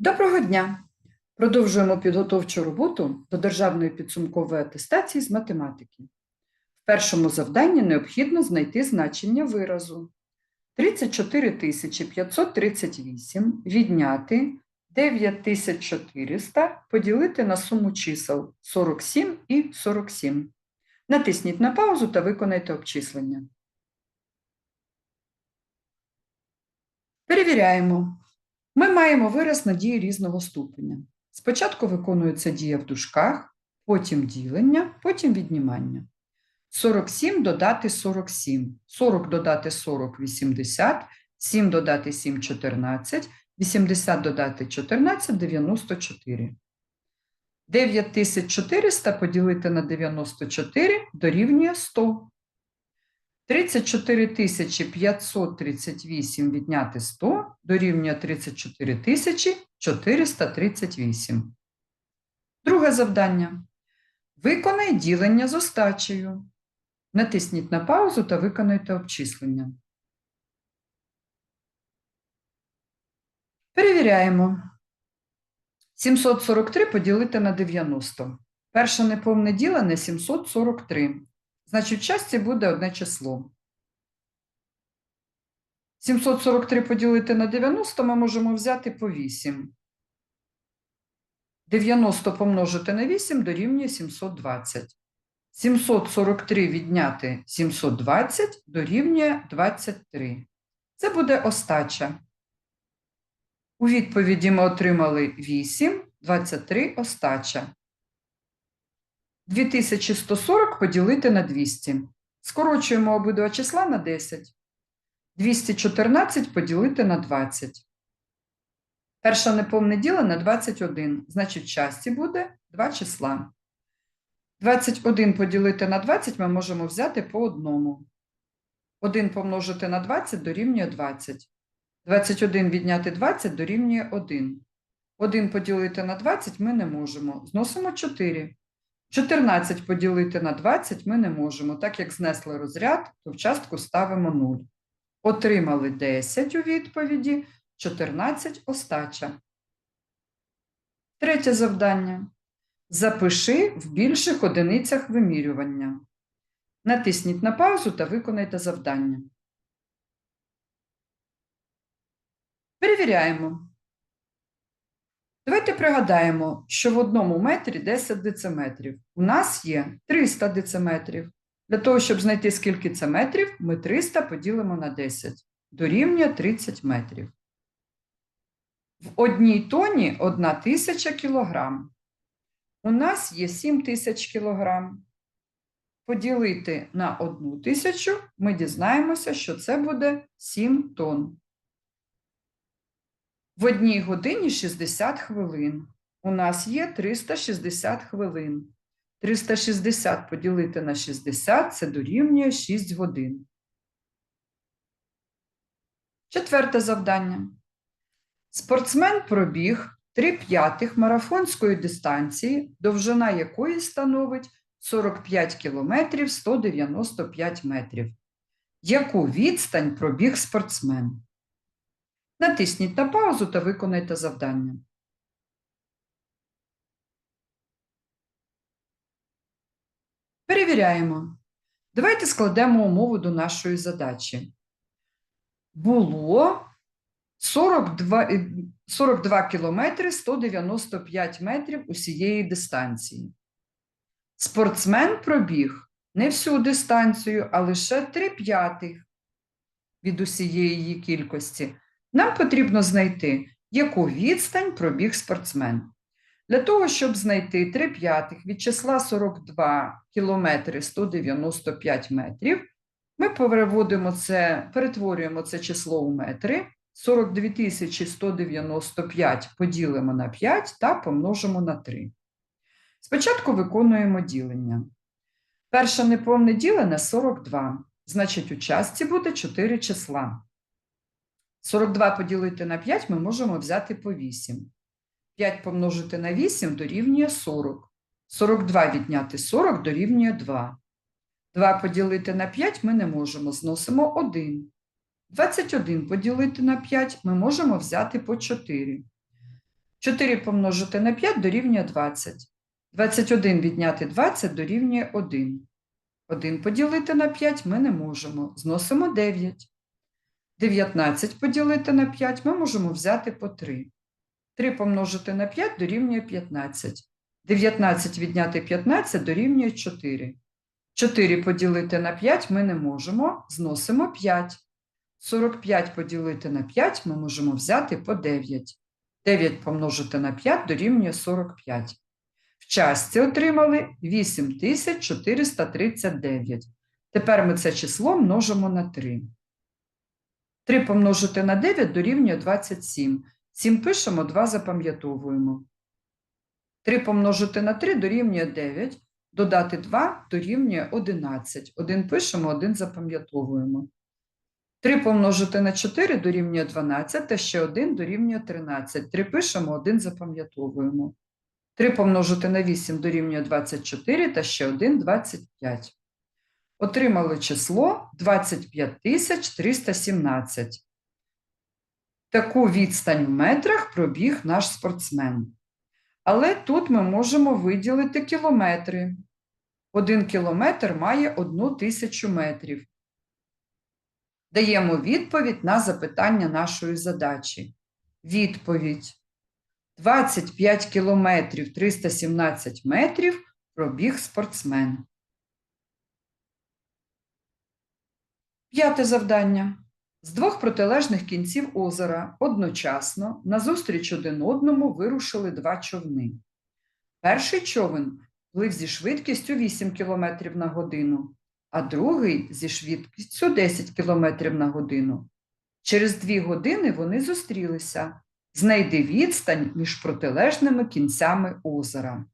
Доброго дня! Продовжуємо підготовчу роботу до державної підсумкової атестації з математики. В першому завданні необхідно знайти значення виразу. 34 538 відняти 9400 поділити на суму чисел 47 і 47. Натисніть на паузу та виконайте обчислення. Перевіряємо. Ми маємо вираз на дії різного ступеня. Спочатку виконується дія в дужках, потім ділення, потім віднімання. 47 додати 47, 40 додати 40 – 80, 7 додати 7 – 14, 80 додати 14 – 94. 9400 поділити на 94 дорівнює 100. 34 538 відняти 100 дорівнює 34 438. Друге завдання. Виконай ділення з остачею. Натисніть на паузу та виконайте обчислення. Перевіряємо. 743 поділити на 90. Перше неповне ділене 743. Значить, в часті буде одне число. 743 поділити на 90 ми можемо взяти по 8. 90 помножити на 8 дорівнює 720. 743 відняти 720 дорівнює 23. Це буде остача. У відповіді ми отримали 8, 23 остача. 2140 поділити на 200. Скорочуємо обидва числа на 10. 214 поділити на 20. Перша неповне діло на 21, значить, часті буде 2 числа. 21 поділити на 20 ми можемо взяти по одному. 1 помножити на 20 дорівнює 20. 21 відняти 20 дорівнює 1. 1 поділити на 20 ми не можемо. Зносимо 4. 14 поділити на 20 ми не можемо. Так як знесли розряд, то в частку ставимо 0. Отримали 10 у відповіді, 14 остача. Третє завдання. Запиши в більших одиницях вимірювання. Натисніть на паузу та виконайте завдання. Перевіряємо. Давайте пригадаємо, що в одному метрі 10 дециметрів. У нас є 300 дециметрів. Для того, щоб знайти, скільки це метрів, ми 300 поділимо на 10. Дорівнює 30 метрів. В одній тоні 1 тисяча кілограм. У нас є 7 тисяч кілограм. Поділити на 1 тисячу, ми дізнаємося, що це буде 7 тонн. В одній годині 60 хвилин. У нас є 360 хвилин. 360 поділити на 60 це дорівнює 6 годин. Четверте завдання. Спортсмен пробіг 3 п'ятих марафонської дистанції, довжина якої становить 45 кілометрів 195 метрів. Яку відстань пробіг спортсмен? Натисніть на паузу та виконайте завдання. Перевіряємо. Давайте складемо умову до нашої задачі. Було 42, е, 42 кілометри 195 метрів усієї дистанції. Спортсмен пробіг не всю дистанцію, а лише 3 п'ятих від усієї її кількості. Нам потрібно знайти, яку відстань пробіг спортсмен. Для того, щоб знайти 3 п'ятих від числа 42 кілометри 195 метрів, ми переводимо це, перетворюємо це число у метри. 42 195 поділимо на 5 та помножимо на 3. Спочатку виконуємо ділення. Перше неповне ділене 42, значить у частці буде 4 числа. 42 поділити на 5 ми можемо взяти по 8. 5 помножити на 8 дорівнює 40. 42 відняти 40 дорівнює 2. 2 поділити на 5 ми не можемо, зносимо 1. 21 поділити на 5 ми можемо взяти по 4. 4 помножити на 5 дорівнює 20. 21 відняти 20 дорівнює 1. 1 поділити на 5 ми не можемо. Зносимо 9. 19 поділити на 5 ми можемо взяти по 3. 3 помножити на 5 дорівнює 15. 19 відняти 15 дорівнює 4. 4 поділити на 5 ми не можемо. Зносимо 5. 45 поділити на 5 ми можемо взяти по 9. 9 помножити на 5 дорівнює 45. В частці отримали 8439. Тепер ми це число множимо на 3. 3 помножити на 9 дорівнює 27. 7 пишемо, 2 запам'ятовуємо. 3 помножити на 3 дорівнює 9. Додати 2 дорівнює 11. 1 пишемо, 1 запам'ятовуємо. 3 помножити на 4 дорівнює 12, та ще 1 дорівнює 13. 3 пишемо, 1 запам'ятовуємо. 3 помножити на 8 дорівнює 24, та ще 1 – 25. Отримали число 25 317. Таку відстань в метрах пробіг наш спортсмен. Але тут ми можемо виділити кілометри. Один кілометр має одну тисячу метрів. Даємо відповідь на запитання нашої задачі. Відповідь. 25 кілометрів 317 метрів пробіг спортсмен. П'яте завдання. З двох протилежних кінців озера одночасно назустріч один одному вирушили два човни. Перший човен плив зі швидкістю 8 км на годину, а другий зі швидкістю 10 км на годину. Через дві години вони зустрілися. Знайди відстань між протилежними кінцями озера.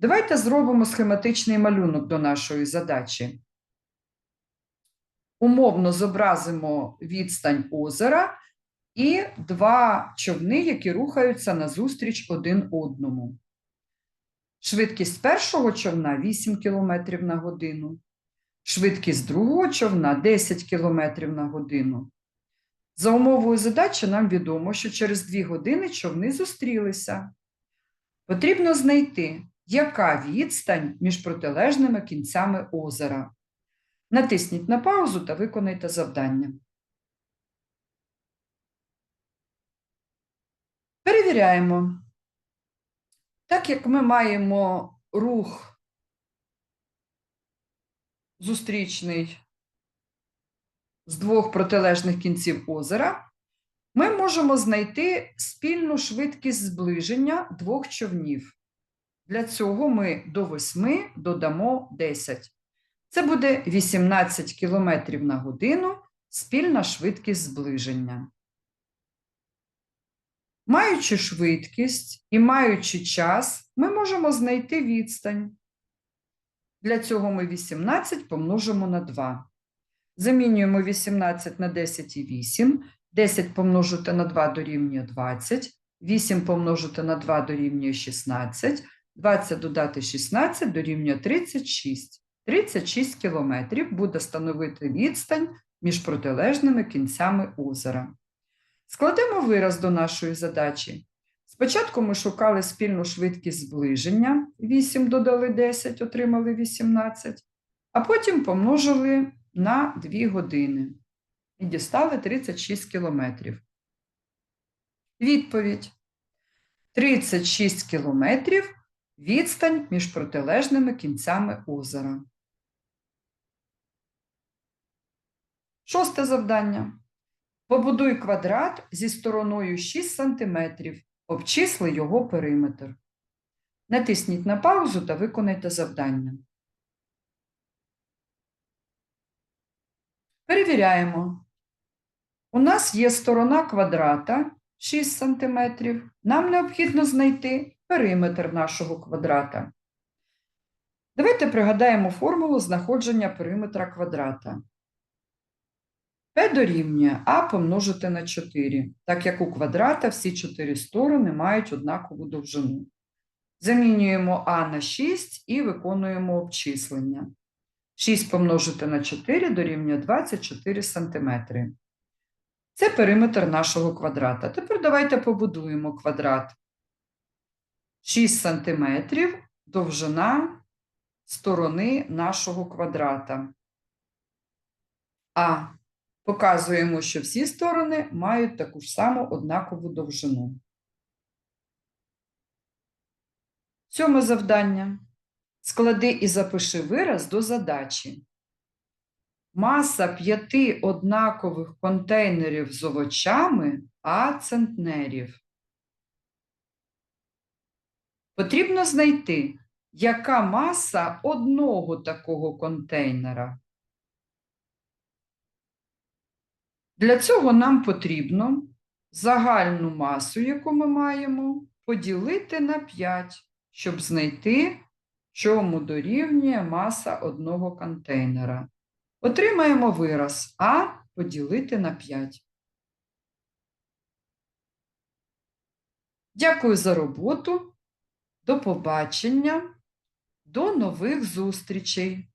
Давайте зробимо схематичний малюнок до нашої задачі. Умовно зобразимо відстань озера і два човни, які рухаються назустріч один одному. Швидкість першого човна 8 км на годину, швидкість другого човна 10 км на годину. За умовою задачі нам відомо, що через 2 години човни зустрілися. Потрібно знайти, яка відстань між протилежними кінцями озера. Натисніть на паузу та виконайте завдання. Перевіряємо. Так як ми маємо рух зустрічний з двох протилежних кінців озера, ми можемо знайти спільну швидкість зближення двох човнів. Для цього ми до 8 додамо 10. Це буде 18 км на годину спільна швидкість зближення. Маючи швидкість і маючи час, ми можемо знайти відстань. Для цього ми 18 помножимо на 2. Замінюємо 18 на 10 і 8. 10 помножити на 2 дорівнює 20. 8 помножити на 2 дорівнює 16. 20 додати 16 дорівнює 36. 36 кілометрів буде становити відстань між протилежними кінцями озера. Складемо вираз до нашої задачі. Спочатку ми шукали спільну швидкість зближення, 8 додали 10, отримали 18, а потім помножили на 2 години і дістали 36 кілометрів. Відповідь: 36 кілометрів відстань між протилежними кінцями озера. Шосте завдання. Побудуй квадрат зі стороною 6 см. Обчисли його периметр. Натисніть на паузу та виконайте завдання. Перевіряємо. У нас є сторона квадрата 6 см. Нам необхідно знайти периметр нашого квадрата. Давайте пригадаємо формулу знаходження периметра квадрата. P дорівнює А помножити на 4, так як у квадрата всі чотири сторони мають однакову довжину. Замінюємо А на 6 і виконуємо обчислення. 6 помножити на 4 дорівнює 24 см. Це периметр нашого квадрата. Тепер давайте побудуємо квадрат. 6 сантиметрів довжина сторони нашого квадрата. А показуємо, що всі сторони мають таку ж саму однакову довжину. Сьоме завдання. Склади і запиши вираз до задачі. Маса п'яти однакових контейнерів з овочами А центнерів. Потрібно знайти, яка маса одного такого контейнера. Для цього нам потрібно загальну масу, яку ми маємо, поділити на 5, щоб знайти, чому дорівнює маса одного контейнера. Отримаємо вираз А поділити на 5. Дякую за роботу. До побачення. До нових зустрічей!